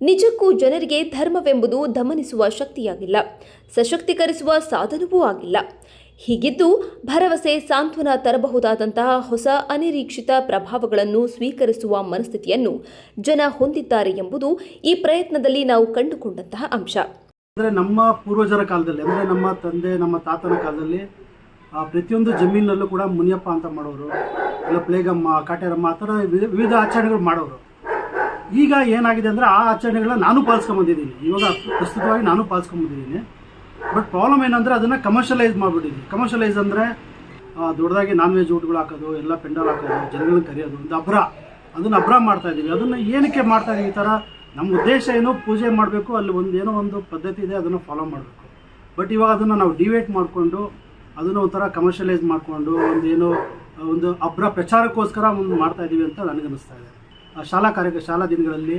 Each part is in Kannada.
ನಿಜಕ್ಕೂ ಜನರಿಗೆ ಧರ್ಮವೆಂಬುದು ದಮನಿಸುವ ಶಕ್ತಿಯಾಗಿಲ್ಲ ಸಶಕ್ತೀಕರಿಸುವ ಸಾಧನವೂ ಆಗಿಲ್ಲ. ಹೀಗಿದ್ದು ಭರವಸೆ ಸಾಂತ್ವನ ತರಬಹುದಾದಂತಹ ಹೊಸ ಅನಿರೀಕ್ಷಿತ ಪ್ರಭಾವಗಳನ್ನು ಸ್ವೀಕರಿಸುವ ಮನಸ್ಥಿತಿಯನ್ನು ಜನ ಹೊಂದಿದ್ದಾರೆ ಎಂಬುದು ಈ ಪ್ರಯತ್ನದಲ್ಲಿ ನಾವು ಕಂಡುಕೊಂಡಂತಹ ಅಂಶ. ಅಂದರೆ ನಮ್ಮ ಪೂರ್ವಜರ ಕಾಲದಲ್ಲಿ ಅಂದರೆ ನಮ್ಮ ತಂದೆ ನಮ್ಮ ತಾತನ ಕಾಲದಲ್ಲಿ ಆ, ಪ್ರತಿಯೊಂದು ಜಮೀನಲ್ಲೂ ಕೂಡ ಮುನಿಯಪ್ಪ ಅಂತ ಮಾಡೋರು ಇಲ್ಲ ಪ್ಲೇಗಮ್ಮ ಕಾಟೇರಮ್ಮ ಆ ಥರ ವಿವಿಧ ವಿವಿಧ ಆಚರಣೆಗಳು ಮಾಡೋರು. ಈಗ ಏನಾಗಿದೆ ಅಂದರೆ ಆ ಆಚರಣೆಗಳನ್ನ ನಾನು ಪಾಲಿಸ್ಕೊಂಬಂದಿದ್ದೀನಿ ಇವಾಗ ಪ್ರಸ್ತುತವಾಗಿ ನಾನು ಪಾಲಿಸ್ಕೊಂಬಂದಿದ್ದೀನಿ ಬಟ್ ಪ್ರಾಬ್ಲಮ್ ಏನಂದರೆ ಅದನ್ನು ಕಮರ್ಷಿಯಲೈಸ್ ಮಾಡಿಬಿಟ್ಟಿದ್ದೀನಿ. ಕಮರ್ಷಿಯಲೈಸ್ ಅಂದರೆ ದೊಡ್ಡದಾಗಿ ನಾನ್ ವೆಜ್ ಊಟಗಳು ಹಾಕೋದು, ಎಲ್ಲ ಪೆಂಡಲ್ ಹಾಕೋದು, ಜನಗಳನ್ನ ಕರೆಯೋದು, ಒಂದು ಅಬ್ರ. ಅದನ್ನು ಅಬ್ರ ಮಾಡ್ತಾ ಇದ್ದೀವಿ. ಅದನ್ನು ಏನಕ್ಕೆ ಮಾಡ್ತಾ ಇದೀವಿ ಈ ಥರ ನಮ್ಮ ಉದ್ದೇಶ ಏನು? ಪೂಜೆ ಮಾಡಬೇಕು. ಅಲ್ಲಿ ಒಂದು ಏನೋ ಒಂದು ಪದ್ಧತಿ ಇದೆ, ಅದನ್ನು ಫಾಲೋ ಮಾಡಬೇಕು. ಬಟ್ ಇವಾಗ ಅದನ್ನು ನಾವು ಡಿವೇಟ್ ಮಾಡಿಕೊಂಡು, ಅದನ್ನು ಒಂಥರ ಕಮರ್ಷಿಯಲೈಸ್ ಮಾಡಿಕೊಂಡು ಒಂದೇನೋ ಒಂದು ಅಬ್ರ ಪ್ರಚಾರಕ್ಕೋಸ್ಕರ ಒಂದು ಮಾಡ್ತಾ ಇದ್ದೀವಿ ಅಂತ ನನಗನ್ನಿಸ್ತಾ ಇದೆ. ಶಾಲಾ ಕಾರ್ಯ ಶಾಲಾ ದಿನಗಳಲ್ಲಿ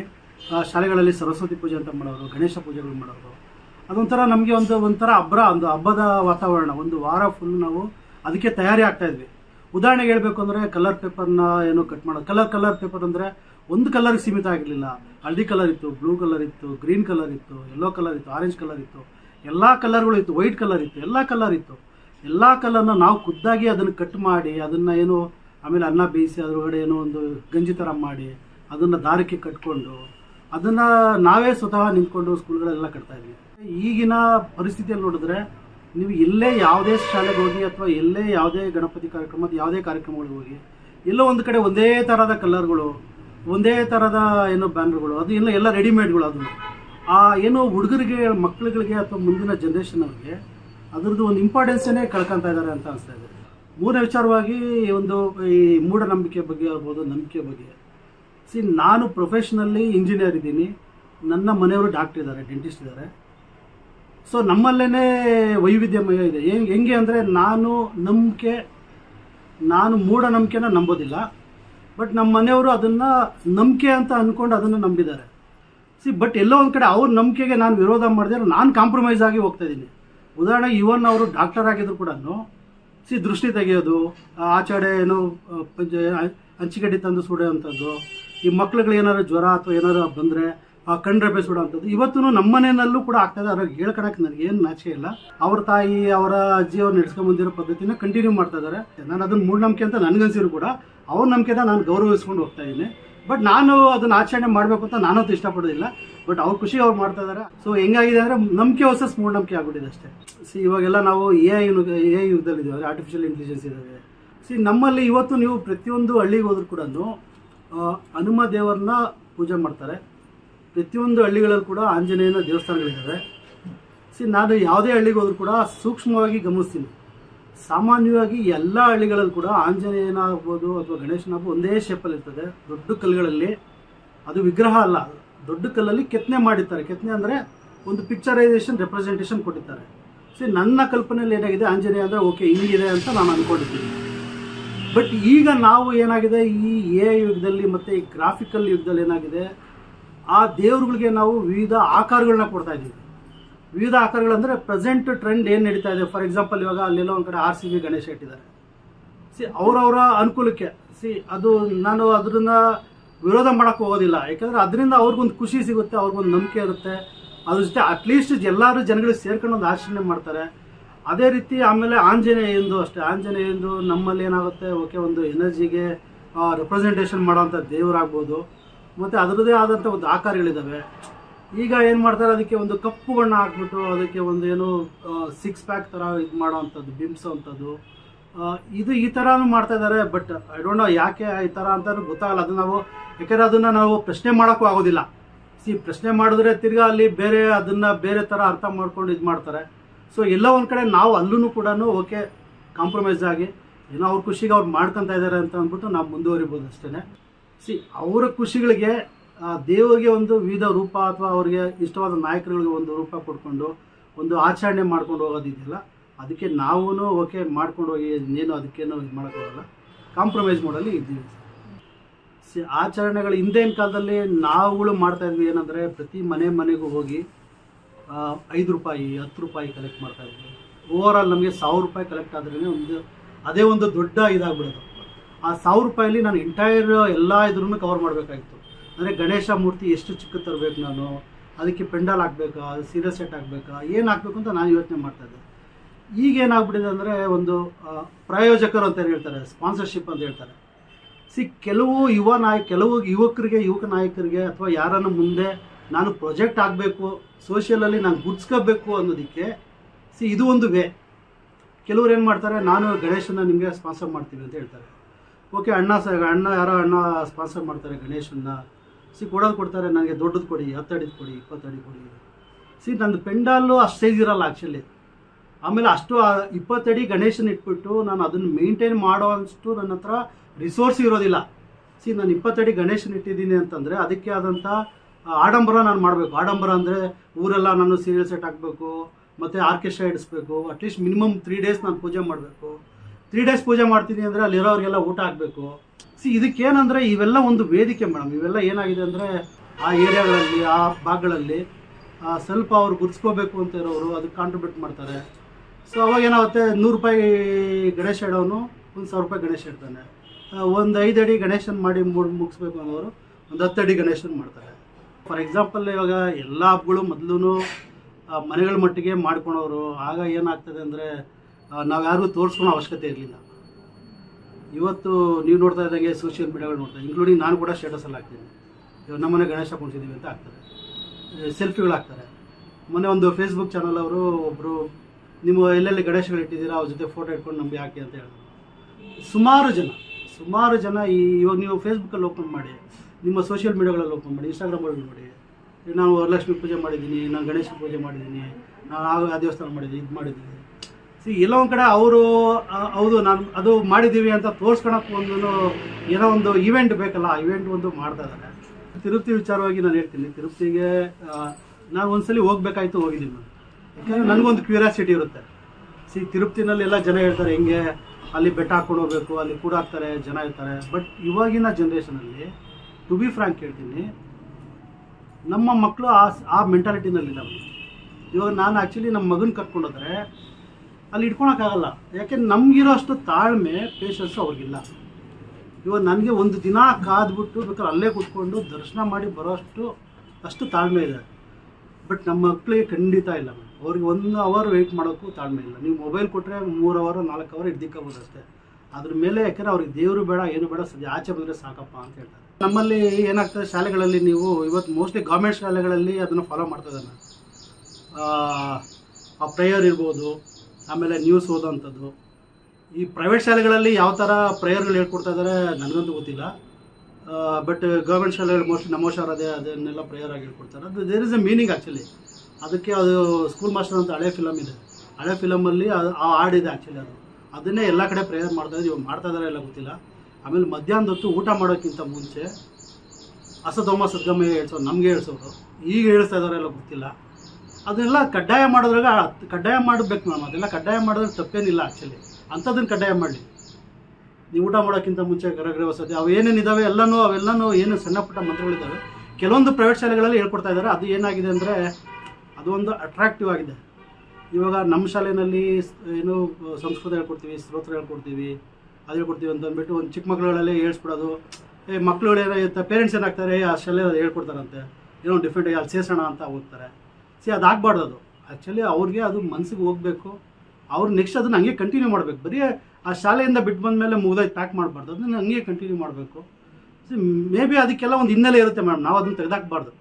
ಶಾಲೆಗಳಲ್ಲಿ ಸರಸ್ವತಿ ಪೂಜೆ ಅಂತ ಮಾಡೋರು, ಗಣೇಶ ಪೂಜೆಗಳು ಮಾಡೋರು. ಅದೊಂಥರ ನಮಗೆ ಒಂದು, ಒಂಥರ ಹಬ್ಬರ, ಒಂದು ಹಬ್ಬದ ವಾತಾವರಣ. ಒಂದು ವಾರ ಫುಲ್ ನಾವು ಅದಕ್ಕೆ ತಯಾರಿ ಆಗ್ತಾ ಇದ್ವಿ. ಉದಾಹರಣೆಗೆ ಹೇಳಬೇಕು ಅಂದರೆ ಕಲರ್ ಪೇಪರ್ನ ಏನು ಕಟ್ ಮಾಡೋದು. ಕಲರ್ ಕಲರ್ ಪೇಪರ್ ಅಂದರೆ ಒಂದು ಕಲರ್ಗೆ ಸೀಮಿತ ಆಗಿರಲಿಲ್ಲ. ಹಳದಿ ಕಲರ್ ಇತ್ತು ಬ್ಲೂ ಕಲರ್ ಇತ್ತು ಗ್ರೀನ್ ಕಲರ್ ಇತ್ತು ಯೆಲ್ಲೋ ಕಲರ್ ಇತ್ತು ಆರೆಂಜ್ ಕಲರ್ ಇತ್ತು. ಎಲ್ಲ ಕಲರ್ಗಳು ಇತ್ತು. ವೈಟ್ ಕಲರ್ ಇತ್ತು. ಎಲ್ಲ ಕಲರ್ ಇತ್ತು. ಎಲ್ಲ ಕಲರ್ನ ನಾವು ಖುದ್ದಾಗಿ ಅದನ್ನು ಕಟ್ ಮಾಡಿ, ಅದನ್ನು ಏನು ಆಮೇಲೆ ಅನ್ನ ಬೇಯಿಸಿ ಅದರೊಳಗಡೆ ಏನೋ ಒಂದು ಗಂಜಿ ಥರ ಮಾಡಿ ಅದನ್ನು ದಾರಕ್ಕೆ ಕಟ್ಕೊಂಡು ಅದನ್ನು ನಾವೇ ಸ್ವತಃ ನಿಂತ್ಕೊಂಡು ಸ್ಕೂಲ್ಗಳೆಲ್ಲ ಕಟ್ತಾ ಇದ್ವಿ. ಈಗಿನ ಪರಿಸ್ಥಿತಿಯಲ್ಲಿ ನೋಡಿದ್ರೆ ನೀವು ಎಲ್ಲೇ ಯಾವುದೇ ಶಾಲೆಗೆ ಹೋಗಿ ಅಥವಾ ಎಲ್ಲೇ ಯಾವುದೇ ಗಣಪತಿ ಕಾರ್ಯಕ್ರಮ ಯಾವುದೇ ಕಾರ್ಯಕ್ರಮಗಳಿಗೆ ಹೋಗಿ, ಎಲ್ಲೋ ಒಂದು ಕಡೆ ಒಂದೇ ಥರದ ಕಲರ್ಗಳು, ಒಂದೇ ಥರದ ಏನೋ ಬ್ಯಾನರ್ಗಳು, ಅದು ಎಲ್ಲ ಎಲ್ಲ ರೆಡಿಮೇಡ್ಗಳು ಅದು. ಆ ಏನೋ ಹುಡುಗರಿಗೆ, ಮಕ್ಕಳುಗಳಿಗೆ ಅಥವಾ ಮುಂದಿನ ಜನ್ರೇಷನ್ ಅವರಿಗೆ ಅದರದ್ದು ಒಂದು ಇಂಪಾರ್ಟೆನ್ಸನ್ನೇ ಕಳ್ಕೊತಾ ಇದ್ದಾರೆ ಅಂತ ಅನಿಸ್ತಾ ಇದೆ. ಮೂರನೇ ವಿಚಾರವಾಗಿ ಒಂದು ಈ ಮೂಢನಂಬಿಕೆ ಬಗ್ಗೆ ಆಗ್ಬೋದು, ನಂಬಿಕೆ ಬಗ್ಗೆ. ಸಿ ನಾನು ಪ್ರೊಫೆಷ್ನಲ್ಲಿ ಇಂಜಿನಿಯರ್ ಇದ್ದೀನಿ. ನನ್ನ ಮನೆಯವರು ಡಾಕ್ಟರ್ ಇದ್ದಾರೆ ಡೆಂಟಿಸ್ಟ್ ಇದ್ದಾರೆ. ಸೊ ನಮ್ಮಲ್ಲೇ ವೈವಿಧ್ಯಮಯ ಇದೆ. ಹೆಂಗೆ ಹೆಂಗೆ ಅಂದರೆ ನಾನು ನಂಬಿಕೆ, ನಾನು ಮೂಢನಂಬಿಕೆನ ನಂಬೋದಿಲ್ಲ. ಬಟ್ ನಮ್ಮ ಮನೆಯವರು ಅದನ್ನು ನಂಬಿಕೆ ಅಂತ ಅಂದ್ಕೊಂಡು ಅದನ್ನು ನಂಬಿದ್ದಾರೆ. ಸಿ ಬಟ್ ಎಲ್ಲೋ ಒಂದು ಕಡೆ ಅವ್ರ ನಂಬಿಕೆಗೆ ನಾನು ವಿರೋಧ ಮಾಡಿದ್ರೆ ನಾನು ಕಾಂಪ್ರಮೈಸ್ ಆಗಿ ಹೋಗ್ತಾ ಇದ್ದೀನಿ. ಉದಾಹರಣೆಗೆ ಇವನ್ ಅವರು ಡಾಕ್ಟರ್ ಆಗಿದ್ರು ಕೂಡ ಸಿ ದೃಷ್ಟಿ ತೆಗೆಯೋದು, ಆ ಏನು ಪಂಚ ತಂದು ಸುಡೋವಂಥದ್ದು ಈ ಮಕ್ಳುಗಳು ಏನಾದ್ರು ಜ್ವರ ಅಥವಾ ಏನಾರು ಬಂದರೆ ಆ ಕಣ್ರೆಪೆ ಅಂಥದ್ದು ಇವತ್ತು ನಮ್ಮ ಮನೆಯಲ್ಲೂ ಕೂಡ ಆಗ್ತದೆ ಅದ್ರಾಗ ಹೇಳ್ಕೊಳಕ್ಕೆ ನನಗೆ ಏನು ನಾಚಿಕೆ ಇಲ್ಲ. ಅವ್ರ ತಾಯಿ, ಅವರ ಅಜ್ಜಿ ಅವ್ರು ನಡೆಸ್ಕೊಂಡ್ಬಂದಿರೋ ಪದ್ಧತಿನ ಕಂಟಿನ್ಯೂ ಮಾಡ್ತಾ ಇದ್ದಾರೆ ನಾನು ಅದನ್ನ ಮೂಢನಂಬಿಕೆ ಅಂತ ನನಗನ್ಸಿದ್ರು ಕೂಡ. ಅವ್ರ ನಂಬಿಕೆನ ನಾನು ಗೌರವಿಸ್ಕೊಂಡು ಹೋಗ್ತಾ ಇದ್ದೀನಿ. ಬಟ್ ನಾನು ಅದನ್ನ ಆಚರಣೆ ಮಾಡಬೇಕು ಅಂತ ನಾನಂತೂ ಇಷ್ಟಪಡೋದಿಲ್ಲ. ಬಟ್ ಅವ್ರ ಖುಷಿ ಅವ್ರು ಮಾಡ್ತಾ ಇದ್ದಾರೆ ಸೊ ಹೆಂಗಾಗಿದೆ ಅಂದರೆ ನಂಬಿಕೆ ವರ್ಸಸ್ ಮೂಢನಂಬಿಕೆ ಆಗ್ಬಿಟ್ಟಿದೆ ಅಷ್ಟೇ. ಸಿ ಇವಾಗೆಲ್ಲ ನಾವು ಎ ಐ ಎ ಐ ಯುಗದಲ್ಲಿ ಇದ್ದೀವಿ ಆರ್ಟಿಫಿಷಿಯಲ್ ಇಂಟೆಲಿಜೆನ್ಸ್ ಇದ್ದಾವೆ. ಸಿ ನಮ್ಮಲ್ಲಿ ಇವತ್ತು ನೀವು ಪ್ರತಿಯೊಂದು ಹಳ್ಳಿಗೆ ಹೋದ್ರು ಕೂಡ ಹನುಮ ದೇವರನ್ನ ಪೂಜೆ ಮಾಡ್ತಾರೆ. ಪ್ರತಿಯೊಂದು ಹಳ್ಳಿಗಳಲ್ಲಿ ಕೂಡ ಆಂಜನೇಯನ ದೇವಸ್ಥಾನಗಳಿದ್ದಾವೆ. ಸಿ, ನಾನು ಯಾವುದೇ ಹಳ್ಳಿಗೆ ಹೋದ್ರೂ ಕೂಡ ಸೂಕ್ಷ್ಮವಾಗಿ ಗಮನಿಸ್ತೀನಿ. ಸಾಮಾನ್ಯವಾಗಿ ಎಲ್ಲ ಹಳ್ಳಿಗಳಲ್ಲಿ ಕೂಡ ಆಂಜನೇಯನ ಆಗ್ಬೋದು ಅಥವಾ ಗಣೇಶನ ಹಬ್ಬ ಒಂದೇ ಶೇಪಲ್ಲಿ ಇರ್ತದೆ. ದೊಡ್ಡ ಕಲ್ಲುಗಳಲ್ಲಿ. ಅದು ವಿಗ್ರಹ ಅಲ್ಲ, ದೊಡ್ಡ ಕಲ್ಲಲ್ಲಿ ಕೆತ್ತನೆ ಮಾಡಿರ್ತಾರೆ. ಕೆತ್ತನೆ ಅಂದರೆ ಒಂದು ಪಿಕ್ಚರೈಸೇಷನ್ ರೆಪ್ರೆಸೆಂಟೇಷನ್ ಕೊಟ್ಟಿರ್ತಾರೆ. ಸಿ, ನನ್ನ ಕಲ್ಪನೆಯಲ್ಲಿ ಏನಾಗಿದೆ? ಆಂಜನೇಯ ಅಂದರೆ, ಓಕೆ ಹಿಂಗಿದೆ ಅಂತ ನಾನು ಅಂದ್ಕೊಂಡಿದ್ದೀನಿ ಬಟ್ ಈಗ ನಾವು ಏನಾಗಿದೆ? ಈ ಎ ಯುಗದಲ್ಲಿ ಮತ್ತು ಈ ಗ್ರಾಫಿಕಲ್ ಯುಗದಲ್ಲಿ ಏನಾಗಿದೆ? ಆ ದೇವ್ರುಗಳಿಗೆ ನಾವು ವಿವಿಧ ಆಕಾರಗಳನ್ನ ಕೊಡ್ತಾ ಇದ್ದೀವಿ. ವಿವಿಧ ಆಕಾರಗಳಂದರೆ ಪ್ರೆಸೆಂಟ್ ಟ್ರೆಂಡ್ ಏನು ನಡೀತಾ ಇದೆ? ಫಾರ್ ಎಕ್ಸಾಂಪಲ್ ಇವಾಗ ಅಲ್ಲೆಲ್ಲ ಒಂದು ಕಡೆ ಆರ್ ಸಿ ಬಿ ಗಣೇಶ ಇಟ್ಟಿದ್ದಾರೆ. ಸಿ ಅವರವರ ಅನುಕೂಲಕ್ಕೆ ಸಿ ಅದು ನಾನು ಅದನ್ನ ವಿರೋಧ ಮಾಡೋಕ್ಕೆ ಹೋಗೋದಿಲ್ಲ. ಯಾಕಂದರೆ ಅದರಿಂದ ಅವ್ರಿಗೊಂದು ಖುಷಿ ಸಿಗುತ್ತೆ, ಅವ್ರಿಗೊಂದು ನಂಬಿಕೆ ಇರುತ್ತೆ. ಅದ್ರ ಜೊತೆ ಅಟ್ಲೀಸ್ಟ್ ಎಲ್ಲರೂ ಜನಗಳಿಗೆ ಸೇರ್ಕೊಂಡು ಒಂದು ಆಚರಣೆ ಮಾಡ್ತಾರೆ. ಅದೇ ರೀತಿ ಆಮೇಲೆ ಆಂಜನೇಯಂದು ಅಷ್ಟೇ. ಆಂಜನೇಯಂದು ನಮ್ಮಲ್ಲಿ ಏನಾಗುತ್ತೆ? ಓಕೆ, ಒಂದು ಎನರ್ಜಿಗೆ ರೆಪ್ರೆಸೆಂಟೇಷನ್ ಮಾಡೋವಂಥ ದೇವರಾಗ್ಬೋದು. ಮತ್ತು ಅದರದೇ ಆದಂಥ ಒಂದು ಆಕಾರಗಳಿದ್ದಾವೆ ಈಗ ಏನು ಮಾಡ್ತಾರೆ? ಅದಕ್ಕೆ ಒಂದು ಕಪ್ಪು ಬಣ್ಣ ಹಾಕ್ಬಿಟ್ಟು ಅದಕ್ಕೆ ಒಂದು ಏನು ಸಿಕ್ಸ್ ಪ್ಯಾಕ್ ಥರ ಇದು ಮಾಡೋವಂಥದ್ದು, ಬಿಂಬಿಸೋವಂಥದ್ದು. ಇದು ಈ ಥರನೂ ಮಾಡ್ತಾ ಇದ್ದಾರೆ ಬಟ್ ಐ ಡೋಂಟ್ ನೋ ಯಾಕೆ ಈ ಥರ ಅಂತ ಗೊತ್ತಾಗಲ್ಲ. ಅದು ನಾವು, ಯಾಕೆಂದರೆ ಅದನ್ನು ನಾವು ಪ್ರಶ್ನೆ ಮಾಡೋಕ್ಕೂ ಆಗೋದಿಲ್ಲ. ಸಿ ಪ್ರಶ್ನೆ ಮಾಡಿದ್ರೆ ತಿರ್ಗಾ ಅಲ್ಲಿ ಬೇರೆ ಅದನ್ನು ಬೇರೆ ಥರ ಅರ್ಥ ಮಾಡ್ಕೊಂಡು ಇದು ಮಾಡ್ತಾರೆ. ಸೊ ಎಲ್ಲ ಒಂದು ಕಡೆ ನಾವು ಅಲ್ಲೂ ಕೂಡ ಓಕೆ ಕಾಂಪ್ರಮೈಸ್ ಆಗಿ, ಏನೋ ಅವ್ರ ಖುಷಿಗೆ ಅವ್ರು ಮಾಡ್ಕೊತಾ ಇದ್ದಾರೆ ಅಂತ ಅಂದ್ಬಿಟ್ಟು ನಾವು ಮುಂದುವರಿಬೋದು ಅಷ್ಟೇ ಸಿ ಅವರ ಖುಷಿಗಳಿಗೆ ದೇವರಿಗೆ ಒಂದು ವಿವಿಧ ರೂಪ ಅಥವಾ ಅವ್ರಿಗೆ ಇಷ್ಟವಾದ ನಾಯಕರುಗಳಿಗೆ ಒಂದು ರೂಪ ಕೊಡ್ಕೊಂಡು, ಒಂದು ಆಚರಣೆ ಮಾಡ್ಕೊಂಡು ಹೋಗೋದಿದೆಯಲ್ಲ ಅದಕ್ಕೆ ನಾವೂ ಓಕೆ ಮಾಡ್ಕೊಂಡು ಹೋಗಿ, ಇನ್ನೇನು ಅದಕ್ಕೇನು ಇದು ಮಾಡೋಕ್ಕಾಗಲ್ಲ ಕಾಂಪ್ರಮೈಸ್ ಮಾಡಲ್ಲಿ ಇದ್ದೀವಿ. ಸಿ ಆಚರಣೆಗಳು ಹಿಂದಿನ ಕಾಲದಲ್ಲಿ ನಾವುಗಳು ಮಾಡ್ತಾಯಿದ್ವಿ ಏನಂದರೆ, ಪ್ರತಿ ಮನೆ ಮನೆಗೂ ಹೋಗಿ ಐದು ರೂಪಾಯಿ, ಹತ್ತು ರೂಪಾಯಿ ಕಲೆಕ್ಟ್ ಮಾಡ್ತಾ ಇದ್ವಿ. ಓವರ್ ಆಲ್ ನಮಗೆ ಸಾವಿರ ರೂಪಾಯಿ ಕಲೆಕ್ಟ್ ಆದ್ರೇ ಒಂದು, ಅದೇ ಒಂದು ದೊಡ್ಡ ಇದಾಗ್ಬಿಡೋದು. ಆ ಸಾವಿರ ರೂಪಾಯಲ್ಲಿ ನಾನು ಎಂಟೈರ್ ಎಲ್ಲ ಇದ್ರೂ ಕವರ್ ಮಾಡಬೇಕಾಗಿತ್ತು. ಅಂದರೆ ಗಣೇಶ ಮೂರ್ತಿ ಎಷ್ಟು ಚಿಕ್ಕ ತರಬೇಕು ನಾನು? ಅದಕ್ಕೆ ಪೆಂಡಲ್ ಹಾಕ್ಬೇಕಾ? ಸೀರೆ ಸೆಟ್ ಹಾಕ್ಬೇಕಾ? ಏನು ಹಾಕ್ಬೇಕು ಅಂತ ನಾನು ಯೋಚನೆ ಮಾಡ್ತಾ ಇದ್ದೆ. ಈಗ ಏನಾಗ್ಬಿಟ್ಟಿದೆ ಅಂದರೆ ಒಂದು ಪ್ರಾಯೋಜಕರು ಅಂತ ಹೇಳ್ತಾರೆ ಸ್ಪಾನ್ಸರ್ಶಿಪ್ ಅಂತ ಹೇಳ್ತಾರೆ. ಸಿ ಕೆಲವು ಯುವ ನಾಯಕ, ಕೆಲವು ಯುವಕರಿಗೆ, ಯುವಕ ನಾಯಕರಿಗೆ ಅಥವಾ ಯಾರನ್ನು ಮುಂದೆ ನಾನು ಪ್ರೊಜೆಕ್ಟ್ ಆಗಬೇಕು ಸೋಷಿಯಲಲ್ಲಿ ನಾನು ಗುಡ್ಸ್ಕೋಬೇಕು ಅನ್ನೋದಕ್ಕೆ ಸಿ ಇದು ಒಂದು ವೇ. ಕೆಲವ್ರು ಏನು ಮಾಡ್ತಾರೆ, ನಾನು ಗಣೇಶನ ನಿಮಗೆ ಸ್ಪಾನ್ಸರ್ ಮಾಡ್ತೀನಿ ಅಂತ ಹೇಳ್ತಾರೆ. ಓಕೆ ಅಣ್ಣ ಸ, ಅಣ್ಣ ಯಾರೋ ಅಣ್ಣ ಸ್ಪಾನ್ಸರ್ ಮಾಡ್ತಾರೆ ಗಣೇಶನ್ನ. ಸಿ ಕೊಡೋದು ಕೊಡ್ತಾರೆ ನನಗೆ ದೊಡ್ಡದು ಕೊಡಿ, ಹತ್ತಡಿದು ಕೊಡಿ, ಇಪ್ಪತ್ತಡಿ ಕೊಡಿ. ಸಿ ನಂದು ಪೆಂಡಾಲು ಅಷ್ಟು ಸೈಜ್ ಇರಲ್ಲ ಆ್ಯಕ್ಚುಲಿ ಆಮೇಲೆ ಅಷ್ಟು ಇಪ್ಪತ್ತಡಿ ಗಣೇಶನ ಇಟ್ಬಿಟ್ಟು ನಾನು ಅದನ್ನು ಮೇಂಟೈನ್ ಮಾಡೋ ಅಷ್ಟು ನನ್ನ ಹತ್ರ ರಿಸೋರ್ಸ್ ಇರೋದಿಲ್ಲ. ಸಿ ನಾನು ಇಪ್ಪತ್ತಡಿ ಗಣೇಶನ ಇಟ್ಟಿದ್ದೀನಿ ಅಂತಂದರೆ ಅದಕ್ಕೆ ಆದಂಥ ಆಡಂಬರ ನಾನು ಮಾಡಬೇಕು. ಆಡಂಬರ ಅಂದರೆ ಊರೆಲ್ಲ ನಾನು ಸೀರಿಯಲ್ ಸೆಟ್ ಹಾಕಬೇಕು, ಮತ್ತು orchestra ಇಡಿಸ್ಬೇಕು at least minimum three days ನಾನು ಪೂಜೆ ಮಾಡಬೇಕು. ತ್ರೀ ಡೇಸ್ ಪೂಜೆ ಮಾಡ್ತೀನಿ ಅಂದರೆ ಅಲ್ಲಿರೋರಿಗೆಲ್ಲ ಊಟ ಹಾಕಬೇಕು. ಸಿ ಇದಕ್ಕೇನಂದರೆ ಇವೆಲ್ಲ ಒಂದು ವೇದಿಕೆ ಮೇಡಮ್. ಇವೆಲ್ಲ ಏನಾಗಿದೆ ಅಂದರೆ ಆ ಏರಿಯಾಗಳಲ್ಲಿ, ಆ ಭಾಗಗಳಲ್ಲಿ ಸ್ವಲ್ಪ ಅವ್ರು ಗುರ್ಸ್ಕೋಬೇಕು ಅಂತ ಇರೋರು ಅದಕ್ಕೆ ಕಾಂಟ್ರಿಬ್ಯೂಟ್ ಮಾಡ್ತಾರೆ. ಸೊ ಅವಾಗ ಏನಾಗುತ್ತೆ, ನೂರು ರೂಪಾಯಿ ಗಣೇಶ ಇಡೋನು, ಒಂದು ಸಾವಿರ ರೂಪಾಯಿ ಗಣೇಶ ಇಡ್ತಾನೆ. ಒಂದು ಐದು ಅಡಿ ಗಣೇಶನ ಮುಡ್, ಮುಗಿಸ್ಬೇಕು ಅನ್ನೋರು, ಒಂದು ಹತ್ತು ಅಡಿ ಗಣೇಶನ ಮಾಡ್ತಾರೆ. ಫಾರ್ ಎಕ್ಸಾಂಪಲ್ ಇವಾಗ ಎಲ್ಲ ಹಬ್ಬಗಳು ಮೊದಲು ಮನೆಗಳ ಮಟ್ಟಿಗೆ ಮಾಡ್ಕೊಳೋರು. ಆಗ ಏನಾಗ್ತದೆ ಅಂದರೆ ನಾವು ಯಾರಿಗೂ ತೋರಿಸ್ಕೊಳೋ ಅವಶ್ಯಕತೆ ಇರಲಿಲ್ಲ. ಇವತ್ತು ನೀವು ನೋಡ್ತಾ ಇದ್ದಂಗೆ ಸೋಷಿಯಲ್ ಮೀಡಿಯಾಗಳು ನೋಡ್ತಾ ಇನ್ಕ್ಲೂಡಿಂಗ್ ನಾನು ಕೂಡ ಸ್ಟೇಟಸಲ್ಲಿ ಹಾಕ್ತೀನಿ. ಇವಾಗ ನಮ್ಮನೆ ಗಣೇಶ ಕುಣಿಸಿದ್ದೀವಿ ಅಂತ ಹಾಕ್ತಾರೆ ಸೆಲ್ಫಿಗಳು ಹಾಕ್ತಾರೆ. ಮೊನ್ನೆ ಒಂದು ಫೇಸ್ಬುಕ್ ಚಾನಲ್ ಅವರು ಒಬ್ಬರು ನಿಮ್ಮ ಎಲ್ಲೆಲ್ಲಿ ಗಣೇಶಗಳು ಇಟ್ಟಿದ್ದೀರಾ? ಅವ್ರ ಜೊತೆ ಫೋಟೋ ಇಟ್ಕೊಂಡು ನಮಗೆ ಹಾಕಿ ಅಂತ ಹೇಳಿದ್ರು. ಸುಮಾರು ಜನ ಸುಮಾರು ಜನ ಈ, ಇವಾಗ ನೀವು ಫೇಸ್ಬುಕ್ಕಲ್ಲಿ ಓಪನ್ ಮಾಡಿ ನಿಮ್ಮ ಸೋಷಿಯಲ್ ಮೀಡಿಯಾಗಳಲ್ಲಿ ಓಪನ್ ಮಾಡಿ ಇನ್ಸ್ಟಾಗ್ರಾಮಲ್ಲಿ ನೋಡಿ. ನಾನು ವರಲಕ್ಷ್ಮಿ ಪೂಜೆ ಮಾಡಿದ್ದೀನಿ, ನಾನು ಗಣೇಶ ಪೂಜೆ ಮಾಡಿದ್ದೀನಿ, ನಾನು ಆ ದೇವಸ್ಥಾನ ಮಾಡಿದ್ದೀನಿ, ಇದು ಮಾಡಿದ್ದೀನಿ. ಸಿ ಎಲ್ಲ ಒಂದು ಕಡೆ ಅವರು ಹೌದು, ನಾನು ಅದು ಮಾಡಿದ್ದೀವಿ ಅಂತ ತೋರ್ಸ್ಕೊಳಕ್ಕೆ ಒಂದು ಏನೋ ಒಂದು ಇವೆಂಟ್ ಬೇಕಲ್ಲ, ಆ ಇವೆಂಟ್ ಒಂದು ಮಾಡ್ತಾ ಇದ್ದಾರೆ. ತಿರುಪತಿ ವಿಚಾರವಾಗಿ ನಾನು ಹೇಳ್ತೀನಿ, ತಿರುಪತಿಗೆ ನಾನು ಒಂದ್ಸಲಿ ಹೋಗ್ಬೇಕಾಯ್ತು, ಹೋಗಿದ್ದೀನಿ ನಾನು. ಯಾಕಂದರೆ ನನಗೊಂದು ಕ್ಯೂರಿಯಾಸಿಟಿ ಇರುತ್ತೆ. ಸಿ ತಿರುಪತಿನಲ್ಲಿ ಎಲ್ಲ ಜನ ಹೇಳ್ತಾರೆ, ಹೆಂಗೆ ಅಲ್ಲಿ ಬೆಟ್ಟ ಹಾಕೊಂಡು ಹೋಗ್ಬೇಕು, ಅಲ್ಲಿ ಕೂಡ ಹಾಕ್ತಾರೆ, ಜನ ಇರ್ತಾರೆ. ಬಟ್ ಇವಾಗಿನ ಜನ್ರೇಷನಲ್ಲಿ ಟು ಬಿ ಫ್ರಾಂಕ್ ಹೇಳ್ತೀನಿ, ನಮ್ಮ ಮಕ್ಕಳು ಆ ಆ ಮೆಂಟಾಲಿಟಿನಲ್ಲಿಲ್ಲ ಇವಾಗ ನಾನು ಆ್ಯಕ್ಚುಲಿ ನಮ್ಮ ಮಗನ ಕರ್ಕೊಂಡೋದ್ರೆ ಅಲ್ಲಿ ಇಟ್ಕೊಳಕ್ಕಾಗಲ್ಲ. ಯಾಕೆ ನಮಗಿರೋ ಅಷ್ಟು ತಾಳ್ಮೆ ಪೇಷನ್ಸು ಅವ್ರಿಗಿಲ್ಲ. ಇವಾಗ ನನಗೆ ಒಂದು ದಿನ ಕಾದ್ಬಿಟ್ಟು ಬೇಕಾದ್ರೆ ಅಲ್ಲೇ ಕೂತ್ಕೊಂಡು ದರ್ಶನ ಮಾಡಿ ಬರೋಷ್ಟು, ಅಷ್ಟು ತಾಳ್ಮೆ ಇದೆ. ಬಟ್ ನಮ್ಮ ಮಕ್ಕಳಿಗೆ ಖಂಡಿತ ಇಲ್ಲ ಮೇಡಮ್ ಅವ್ರಿಗೆ ಒಂದು ಅವರ್ ವೆಯ್ಟ್ ಮಾಡೋಕ್ಕೂ ತಾಳ್ಮೆ ಇಲ್ಲ. ನೀವು ಮೊಬೈಲ್ ಕೊಟ್ಟರೆ ಮೂರು ಅವರ್ ನಾಲ್ಕು ಅವರ್ ಹಿಡ್ದಿಕ್ಕಬೋದು ಅಷ್ಟೇ. ಅದ್ರ ಮೇಲೆ ಯಾಕಂದರೆ ಅವ್ರಿಗೆ ದೇವರು ಬೇಡ, ಏನು ಬೇಡ, ಸದ್ಯ ಆಚೆ ಬಂದರೆ ಸಾಕಪ್ಪ ಅಂತ ಹೇಳ್ತಾರೆ. ನಮ್ಮಲ್ಲಿ ಏನಾಗ್ತದೆ, ಶಾಲೆಗಳಲ್ಲಿ ನೀವು ಇವತ್ತು ಮೋಸ್ಟ್ಲಿ ಗೌರ್ಮೆಂಟ್ ಶಾಲೆಗಳಲ್ಲಿ ಅದನ್ನು ಫಾಲೋ ಮಾಡ್ತಾ ಆ ಪ್ರೇಯರ್ ಇರ್ಬೋದು, ಆಮೇಲೆ ನ್ಯೂಸ್ ಓದೋವಂಥದ್ದು. ಈ ಪ್ರೈವೇಟ್ ಶಾಲೆಗಳಲ್ಲಿ ಯಾವ ಥರ ಪ್ರೇಯರ್ಗಳು ಹೇಳ್ಕೊಡ್ತಾ ಇದ್ದಾರೆ ನನಗಂತೂ ಗೊತ್ತಿಲ್ಲ. ಬಟ್ ಗೌರ್ಮೆಂಟ್ ಶಾಲೆಗಳು ಮೋಸ್ಟ್ಲಿ ನಮೋಶಾರ ಅದೇ ಅದನ್ನೆಲ್ಲ ಪ್ರೇಯರ್ ಆಗಿ ಹೇಳ್ಕೊಡ್ತಾರೆ. ಅದು there is a meaning actually ಅದಕ್ಕೆ ಅದು ಸ್ಕೂಲ್ ಮಾಸ್ಟರ್ ಅಂತ ಹಳೆ ಫಿಲಮ್ ಇದೆ. ಹಳೆ ಫಿಲಮಲ್ಲಿ ಅದು ಆ ಹಾಡಿದೆ ಆ್ಯಕ್ಚುಲಿ ಅದು. ಅದನ್ನೇ ಎಲ್ಲ ಕಡೆ ಪ್ರೇಯರ್ ಮಾಡ್ತಾ ಇವಾಗ ಮಾಡ್ತಾ ಇದ್ದಾರೆ ಎಲ್ಲ ಗೊತ್ತಿಲ್ಲ. ಆಮೇಲೆ ಮಧ್ಯಾಹ್ನದ ಹೊತ್ತು ಊಟ ಮಾಡೋಕ್ಕಿಂತ ಮುಂಚೆ ಅಸದೋಮ ಸದ್ಗಮಯ ಹೇಳ್ಸೋರು, ನಮಗೆ ಹೇಳ್ಸೋರು. ಈಗ ಹೇಳ್ತಾ ಇದ್ದಾರೆ ಎಲ್ಲ ಗೊತ್ತಿಲ್ಲ. ಅದನ್ನೆಲ್ಲ ಕಡ್ಡಾಯ ಮಾಡೋದ್ರಾಗ ಕಡ್ಡಾಯ ಮಾಡಬೇಕು ಮ್ಯಾಮ್ ಅದೆಲ್ಲ ಕಡ್ಡಾಯ ಮಾಡಿದ್ರೆ ತಪ್ಪೇನಿಲ್ಲ ಆ್ಯಕ್ಚುಲಿ ಅಂಥದ್ದನ್ನು ಕಡ್ಡಾಯ ಮಾಡಲಿ. ನೀವು ಊಟ ಮಾಡೋಕ್ಕಿಂತ ಮುಂಚೆ ಗರಗ್ರ ವಸತಿ, ಅವು ಏನೇನಿದ್ದಾವೆ ಎಲ್ಲನೂ, ಅವೆಲ್ಲನೂ ಏನು ಸಣ್ಣ ಪುಟ್ಟ ಮಂತ್ರಗಳಿದ್ದಾವೆ ಕೆಲವೊಂದು ಪ್ರೈವೇಟ್ ಶಾಲೆಗಳಲ್ಲಿ ಹೇಳ್ಕೊಡ್ತಾ ಇದ್ದಾರೆ. ಅದು ಏನಾಗಿದೆ ಅಂದರೆ ಅದು ಒಂದು ಅಟ್ರಾಕ್ಟಿವ್ ಆಗಿದೆ. ಇವಾಗ ನಮ್ಮ ಶಾಲೆಯಲ್ಲಿ ಏನು ಸಂಸ್ಕೃತ ಹೇಳ್ಕೊಡ್ತೀವಿ, ಸ್ತೋತ್ರ ಹೇಳ್ಕೊಡ್ತೀವಿ. ಅದು ಹೇಳ್ಕೊಡ್ತೀವಿ ಅಂತ ಅಂದ್ಬಿಟ್ಟು ಒಂದು ಚಿಕ್ಕ ಮಕ್ಕಳುಗಳಲ್ಲೇ ಹೇಳ್ಸ್ಬಿಡೋದು. ಏ ಮಕ್ಕಳುಗಳು ಏನೋ ಪೇರೆಂಟ್ಸ್ ಏನಾಗ್ತಾರೆ? ಆ ಶಾಲೆ ಅದು ಹೇಳ್ಕೊಡ್ತಾರಂತೆ. ಏನೋ ಡಿಫ್ರೆಂಟಾಗಿ ಅಲ್ಲಿ ಸೇರ್ಸೋಣ ಅಂತ ಹೋಗ್ತಾರೆ. ಸಿ, ಅದು ಆಗಬಾರ್ದು ಅದು. ಆ್ಯಕ್ಚುಲಿ ಅವ್ರಿಗೆ ಅದು ಮನಸ್ಸಿಗೆ ಹೋಗಬೇಕು. ಅವ್ರು ನೆಕ್ಸ್ಟ್ ಅದನ್ನ ಹಂಗೆ ಕಂಟಿನ್ಯೂ ಮಾಡಬೇಕು. ಬರೀ ಆ ಶಾಲೆಯಿಂದ ಬಿಟ್ಟು ಬಂದಮೇಲೆ ಮುಗ್ದಾಗಿ ಪ್ಯಾಕ್ ಮಾಡಬಾರ್ದು. ಅದನ್ನ ಹಂಗೆ ಕಂಟಿನ್ಯೂ ಮಾಡಬೇಕು. ಮೇ ಬಿ ಅದಕ್ಕೆಲ್ಲ ಒಂದು ಹಿನ್ನೆಲೆ ಇರುತ್ತೆ ಮೇಡಮ್ ನಾವು ಅದನ್ನು ತೆಗೆದಾಕ್ಬಾರ್ದು.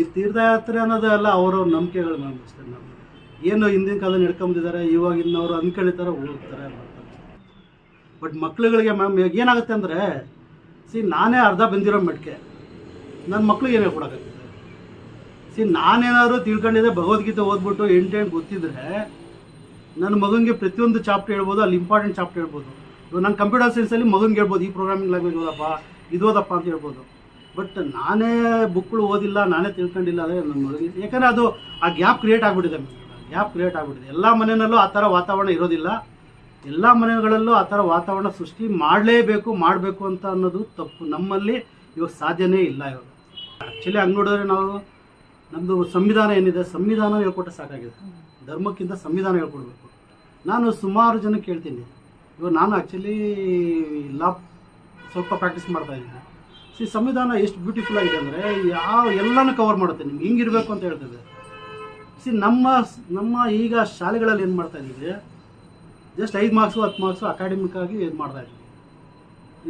ಈ ತೀರ್ಥಯಾತ್ರೆ ಅನ್ನೋದೆಲ್ಲ ಅವ್ರವ್ರ ನಂಬಿಕೆಗಳು ಮೇಡಮ್ ಅಷ್ಟೇ ಮೇಡಮ್ ಏನು ಹಿಂದಿನ ಕಾಲದಲ್ಲಿ ನಡ್ಕೊಂಬಂದಿದ್ದಾರೆ ಇವಾಗಿನವ್ರು ಅಂದ್ಕೊಂಡಿರ್ತಾರೆ ಹೋಗ್ತಾರೆ ಬಟ್ ಮಕ್ಳುಗಳಿಗೆ ಮ್ಯಾಮ್ ಏನಾಗುತ್ತೆ ಅಂದರೆ ಸಿ ನಾನೇ ಅರ್ಧ ಬಂದಿರೋ ಮಟ್ಕೆ ನನ್ನ ಮಕ್ಳಿಗೆ ಏನೇ ಕೊಡೋಕ್ಕಾಗುತ್ತೆ ಸಿ ನಾನೇನಾದ್ರು ತಿಳ್ಕೊಂಡಿದ್ದೆ ಭಗವದ್ಗೀತೆ ಓದ್ಬಿಟ್ಟು ಎಂಟು ಗೊತ್ತಿದ್ರೆ ನನ್ನ ಮಗನಿಗೆ ಪ್ರತಿಯೊಂದು ಚಾಪ್ಟರ್ ಹೇಳ್ಬೋದು, ಅಲ್ಲಿ ಇಂಪಾರ್ಟೆಂಟ್ ಚಾಪ್ಟರ್ ಹೇಳ್ಬೋದು. ಇವಾಗ ನಾನು ಕಂಪ್ಯೂಟರ್ ಸೈನ್ಸಲ್ಲಿ ಮಗನಿಗೆ ಹೇಳ್ಬೋದು, ಈ ಪ್ರೋಗ್ರಾಮಿಂಗ್ ಲ್ಯಾಂಗ್ವೇಜ್ ಓದಪ್ಪ, ಇದು ಓದಪ್ಪ ಅಂತ ಹೇಳ್ಬೋದು. ಬಟ್ ನಾನೇ ಬುಕ್ಗಳು ಓದಿಲ್ಲ, ನಾನೇ ತಿಳ್ಕೊಂಡಿಲ್ಲ ಅಂದರೆ ನನ್ನ ಮಗನಿಗೆ, ಯಾಕಂದರೆ ಅದು ಆ ಗ್ಯಾಪ್ ಕ್ರಿಯೇಟ್ ಆಗಿಬಿಟ್ಟಿದೆ ಗ್ಯಾಪ್ ಕ್ರಿಯೇಟ್ ಆಗಿಬಿಟ್ಟಿದೆ. ಎಲ್ಲ ಮನೆಯಲ್ಲೂ ಆ ಥರ ವಾತಾವರಣ ಇರೋದಿಲ್ಲ. ಎಲ್ಲ ಮನೆಗಳಲ್ಲೂ ಆ ಥರ ವಾತಾವರಣ ಸೃಷ್ಟಿ ಮಾಡಲೇಬೇಕು, ಮಾಡಬೇಕು ಅಂತ ಅನ್ನೋದು ತಪ್ಪು. ನಮ್ಮಲ್ಲಿ ಇವಾಗ ಸಾಧ್ಯನೇ ಇಲ್ಲ ಇವಾಗ. ಆ್ಯಕ್ಚುಲಿ ಹಂಗೆ ನೋಡಿದ್ರೆ ನಾವು ನಮ್ಮದು ಸಂವಿಧಾನ ಏನಿದೆ, ಸಂವಿಧಾನ ಹೇಳ್ಕೊಟ್ರೆ ಸಾಕಾಗಿದೆ. ಧರ್ಮಕ್ಕಿಂತ ಸಂವಿಧಾನ ಹೇಳ್ಕೊಡ್ಬೇಕು. ನಾನು ಸುಮಾರು ಜನ ಹೇಳ್ತೀನಿ ಇವಾಗ ನಾನು ಆ್ಯಕ್ಚುಲಿ ಲಾ ಸ್ವಲ್ಪ ಪ್ರಾಕ್ಟೀಸ್ ಮಾಡ್ತಾ ಇದ್ದೀನಿ. ಸಿ ಸಂವಿಧಾನ ಎಷ್ಟು ಬ್ಯೂಟಿಫುಲ್ ಆಗಿದೆ ಅಂದರೆ ಯಾವ ಎಲ್ಲನೂ ಕವರ್ ಮಾಡುತ್ತೆ. ನಿಮ್ಗೆ ಹಿಂಗಿರಬೇಕು ಅಂತ ಹೇಳ್ತದೆ. ಸಿ ನಮ್ಮ ನಮ್ಮ ಈಗ ಶಾಲೆಗಳಲ್ಲಿ ಏನು ಮಾಡ್ತಾ ಇದ್ದೀವಿ ಜಸ್ಟ್ ಐದು ಮಾರ್ಕ್ಸು, ಹತ್ತು ಮಾರ್ಕ್ಸು ಅಕಾಡೆಮಿಕ್ ಆಗಿ ಇದು ಇದ್ದೀವಿ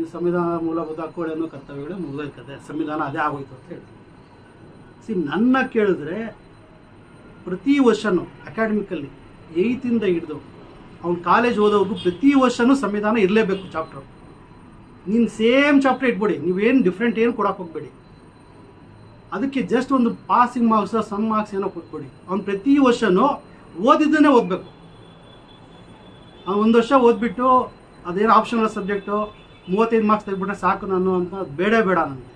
ಈ ಸಂವಿಧಾನ ಮೂಲಭೂತ ಹಕ್ಕುಗಳೇನು ಕರ್ತವ್ಯಗಳು ಮುಗಿದೋಯ್ತದೆ ಸಂವಿಧಾನ ಅದೇ ಆಗೋಯ್ತು ಅಂತ ಹೇಳ್ತೀವಿ. ಸಿ ನನ್ನ ಕೇಳಿದ್ರೆ ಪ್ರತಿ ವರ್ಷನೂ ಅಕಾಡೆಮಿಕಲ್ಲಿ ಏಯ್ತಿಂದ ಹಿಡಿದು ಅವ್ನು ಕಾಲೇಜ್ ಓದೋವ್ರಿಗೂ ಪ್ರತಿ ವರ್ಷನೂ ಸಂವಿಧಾನ ಇರಲೇಬೇಕು ಚಾಪ್ಟರ್ ನೀನು ಸೇಮ್ ಚಾಪ್ಟರ್ ಇಟ್ಬಿಡಿ. ನೀವೇನು ಡಿಫ್ರೆಂಟ್ ಏನು ಕೊಡೋಕೆ ಹೋಗ್ಬೇಡಿ. ಅದಕ್ಕೆ ಜಸ್ಟ್ ಒಂದು ಪಾಸಿಂಗ್ ಮಾರ್ಕ್ಸ್ ಸಮ್ ಮಾರ್ಕ್ಸ್ ಏನೋ ಕೊಟ್ಬಿಡಿ. ಅವ್ನು ಪ್ರತಿ ವರ್ಷನೂ ಓದಿದ್ದನ್ನೇ ಓದಬೇಕು. ಒಂದು ವರ್ಷ ಓದ್ಬಿಟ್ಟು ಅದೇನು ಆಪ್ಷನಲ್ ಸಬ್ಜೆಕ್ಟು ಮೂವತ್ತೈದು ಮಾರ್ಕ್ಸ್ ತೆಗೆದ್ಬಿಟ್ರೆ ಸಾಕು ನಾನು ಅಂತ ಬೇಡ ಬೇಡ ನನಗೆ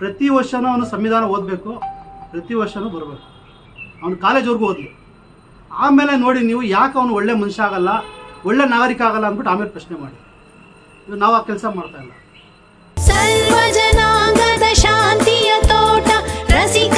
ಪ್ರತಿ ವರ್ಷನೂ ಅವನು ಸಂವಿಧಾನ ಓದಬೇಕು, ಪ್ರತಿ ವರ್ಷನೂ ಬರಬೇಕು. ಅವನು ಕಾಲೇಜ್ವರೆಗೂ ಓದಲಿ. ಆಮೇಲೆ ನೋಡಿ ನೀವು ಯಾಕೆ ಅವನು ಒಳ್ಳೆ ಮನುಷ್ಯ ಆಗಲ್ಲ, ಒಳ್ಳೆ ನಾಗರಿಕ ಆಗಲ್ಲ ಅಂದ್ಬಿಟ್ಟು ಆಮೇಲೆ ಪ್ರಶ್ನೆ ಮಾಡಿ. ಇದು ನಾವು ಆ ಕೆಲಸ ಮಾಡ್ತಾ ಇಲ್ಲ. ಸರ್ವಜನಾಂಗದ ಶಾಂತಿಯ ತೋಟ ರಸಿಕರ